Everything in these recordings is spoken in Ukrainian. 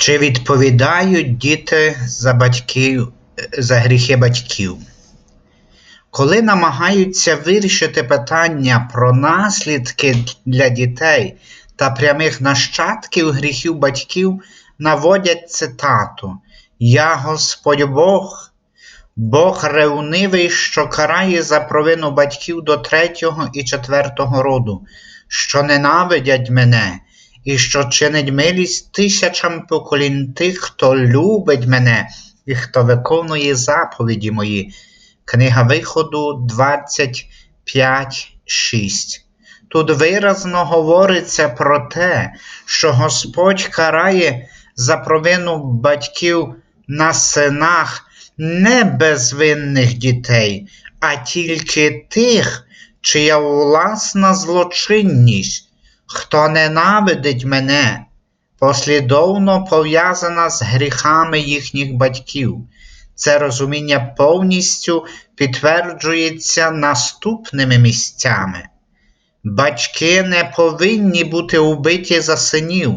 Чи відповідають діти за батьків, за гріхи батьків? Коли намагаються вирішити питання про наслідки для дітей та прямих нащадків гріхів батьків, наводять цитату Я Господь Бог, Бог ревнивий, що карає за провину батьків до третього і четвертого роду, що ненавидять мене і що чинить милість тисячам поколінь тих, хто любить мене і хто виконує заповіді мої. Книга Виходу 25.6. Тут виразно говориться про те, що Господь карає за провину батьків на синах не безвинних дітей, а тільки тих, чия власна злочинність хто ненавидить мене, послідовно пов'язана з гріхами їхніх батьків. Це розуміння повністю підтверджується наступними місцями. Батьки не повинні бути убиті за синів,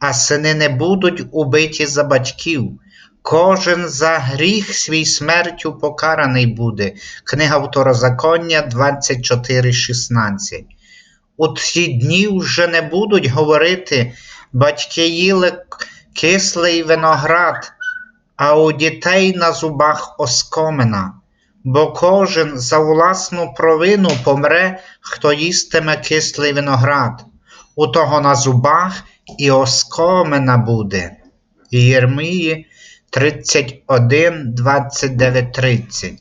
а сини не будуть убиті за батьків. Кожен за гріх свій смертю покараний буде. Книга Второзаконня 24.16 у ті дні вже не будуть говорити батьки їли кислий виноград, а у дітей на зубах оскомина, бо кожен за власну провину помре, хто їстиме кислий виноград, у того на зубах і оскомина буде. Єрмії 31, 29, 30.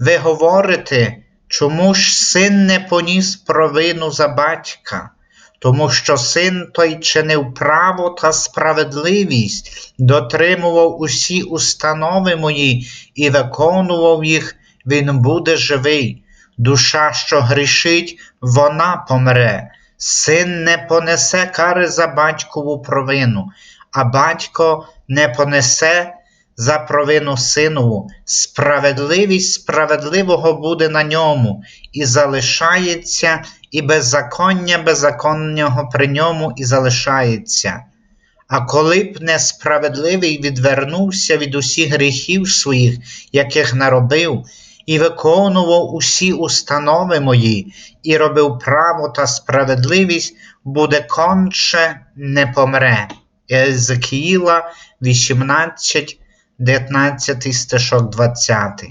Ви говорите, Чому ж син не поніс провину за батька? Тому що син той чинив право та справедливість, дотримував усі установи мої і виконував їх, він буде живий. Душа, що грішить, вона помре. Син не понесе кари за батькову провину, а батько не понесе за провину синову, справедливість справедливого буде на ньому, і залишається, і беззаконня беззаконного при ньому і залишається. А коли б несправедливий відвернувся від усіх гріхів своїх, яких наробив, і виконував усі установи мої, і робив право та справедливість, буде конче не помре. Езекіїла 18, 19 стишок 20.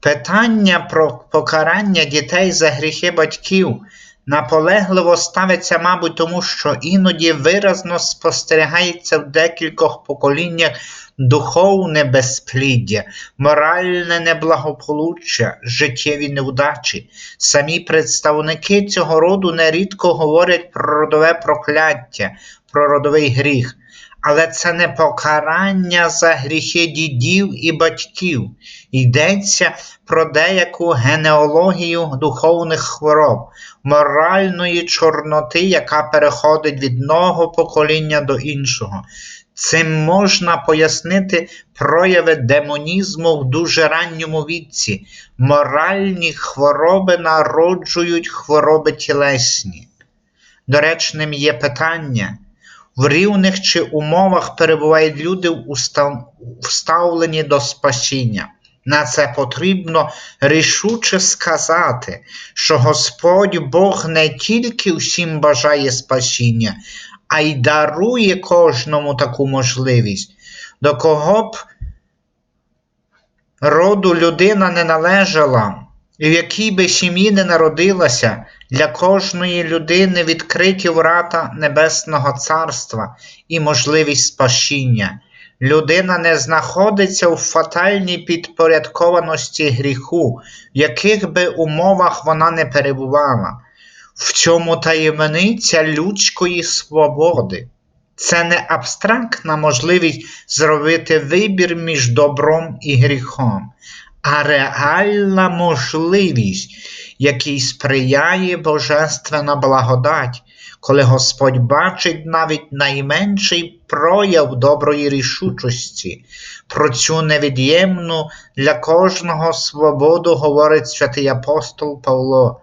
Питання про покарання дітей за гріхи батьків наполегливо ставиться, мабуть, тому що іноді виразно спостерігається в декількох поколіннях духовне безпліддя, моральне неблагополуччя, життєві невдачі. Самі представники цього роду нерідко говорять про родове прокляття, про родовий гріх але це не покарання за гріхи дідів і батьків. Йдеться про деяку генеалогію духовних хвороб, моральної чорноти, яка переходить від одного покоління до іншого. Цим можна пояснити прояви демонізму в дуже ранньому віці. Моральні хвороби народжують хвороби тілесні. Доречним є питання в рівних чи умовах перебувають люди вставлені до спасіння. На це потрібно рішуче сказати, що Господь Бог не тільки всім бажає спасіння, а й дарує кожному таку можливість, до кого б роду людина не належала, і в якій би сім'ї не народилася, для кожної людини відкриті врата Небесного Царства і можливість спасіння. Людина не знаходиться у фатальній підпорядкованості гріху, в яких би умовах вона не перебувала. В цьому таємниця людської свободи. Це не абстрактна можливість зробити вибір між добром і гріхом, а реальна можливість, якій сприяє Божественна благодать, коли Господь бачить навіть найменший прояв доброї рішучості. Про цю невід'ємну для кожного свободу говорить святий апостол Павло,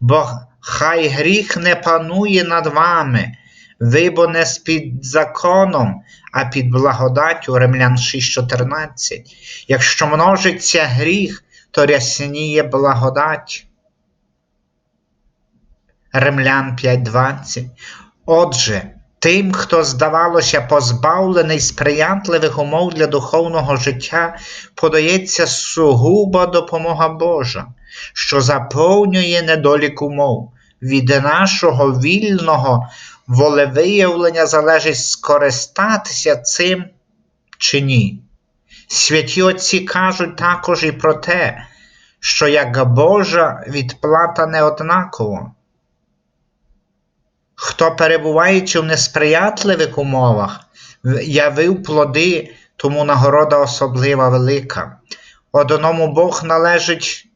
бо хай гріх не панує над вами. Ви бо не з-під законом, а під благодаттю Римлян 6.14. Якщо множиться гріх, то рясніє благодать. Римлян 5.20. Отже, тим, хто, здавалося, позбавлений сприятливих умов для духовного життя, подається сугуба допомога Божа, що заповнює недолік умов. Від нашого вільного волевиявлення залежить скористатися цим чи ні. Святі отці кажуть також і про те, що як Божа відплата неоднакова. Хто, перебуваючи в несприятливих умовах, явив плоди, тому нагорода особлива велика. Одному Бог належить,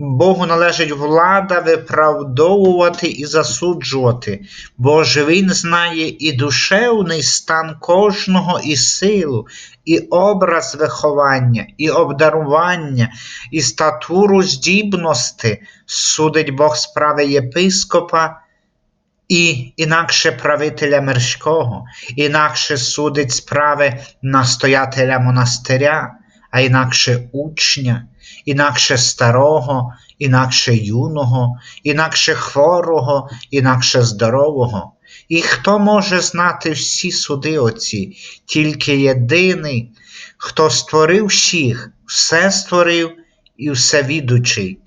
Богу належить влада виправдовувати і засуджувати, бо ж Він знає і душевний стан кожного, і силу, і образ виховання, і обдарування, і статуру здібності, судить Бог справи єпископа і інакше правителя мирського, інакше судить справи настоятеля монастиря, а інакше учня, інакше старого, інакше юного, інакше хворого, інакше здорового. І хто може знати всі суди оці, тільки єдиний, хто створив всіх, все створив і все відучий.